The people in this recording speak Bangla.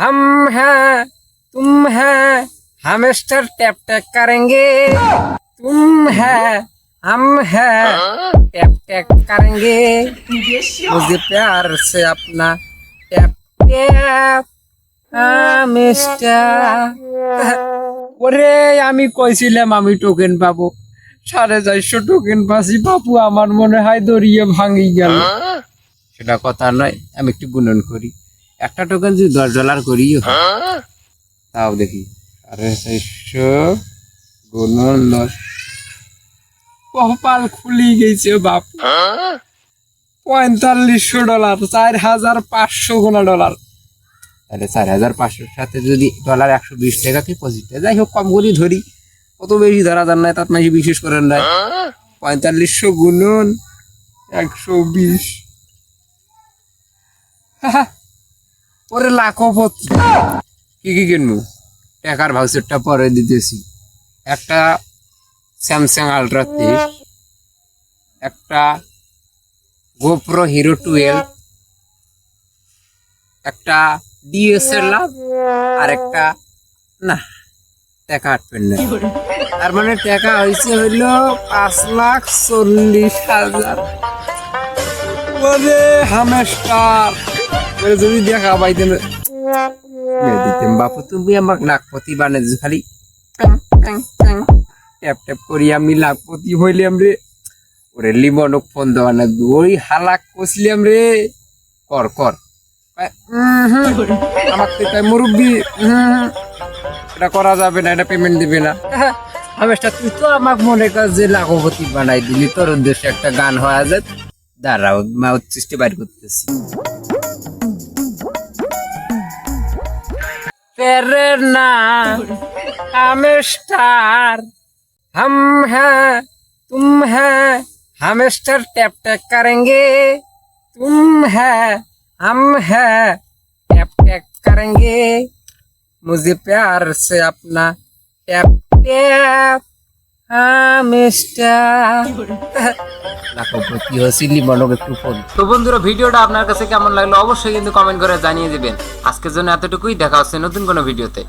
हम हैं तुम हैं हमेस्टर टैप टैप करेंगे तुम है हम है टैप टैप करेंगे मुझे प्यार से अपना टैप टैप হ্যাঁ, ওরে আমি কইছিলাম আমি টোকেন পাবো সাড়ে চারশো টোকেন পাচ্ছি বাপু আমার মনে হয় দড়িয়ে ভাঙি গেল সেটা কথা নয় আমি একটু গুণন করি একটা টোকেন যদি দশ ডলার করি তাও দেখি। সাড়ে চারশো গুণন দশ কপাল খুলি গেছে বাপ। পঁয়তাল্লিশশো ডলার চার হাজার পাঁচশো গোনা ডলার তাহলে চার হাজার পাঁচশোর সাথে যদি ডলার একশো বিশ টাকা কি পজিটিভ যাই হোক কম করেই ধরি। কত বেশি ধরা যান নাই তার মাঝে বিশেষ করেন নাই পঁয়তাল্লিশশো গুণন একশো বিশ। ওরে লাখপতি। কি কি কিনবো? টাকার ভাউচারটা পরে দিতেছি। একটা স্যামসাং আলট্রা তেইশ একটা গোপ্রো হিরো টুয়েলভ একটা ডিএসএলআর আর একটা, না, টাকা আটবেন না। তার মানে টাকা হয়েছে হইল পাঁচ লাখ চল্লিশ হাজার। হামেস্টার। যদি দেখা পাইতেন দিতেন বাপু তুমি আমাকে লাখপতি বানাইছো খালি ট্যাপ ট্যাপ করি আমি লাখপতি হইলাম রে ওরে লিমনক ফোন দেওয়া না ওই হালাক কষলিয়াম রে কর কর আমার তো তাই মুরব্বী এটা করা যাবে না এটা পেমেন্ট দিবে না। হামেশটা তুই তো আমাকে মনে কর যে লাখপতি বানাই দিলি। তোর উদ্দেশ্যে একটা গান হওয়া যায় দাঁড়াও মাউথ সৃষ্টি বাইর করতেছি प्रेरणा हम स्टार हम हैं, तुम हैं हम स्टार टैप टैप करेंगे। तुम है, हम है टैप टैप करेंगे। मुझे प्यार से अपना टैप टैप তো বন্ধুরা ভিডিওটা আপনার কাছে কেমন লাগল অবশ্যই কিন্তু কমেন্ট করে জানিয়ে দিবেন। আজকের জন্য এতটুকুই দেখা হচ্ছে নতুন কোনো ভিডিওতে।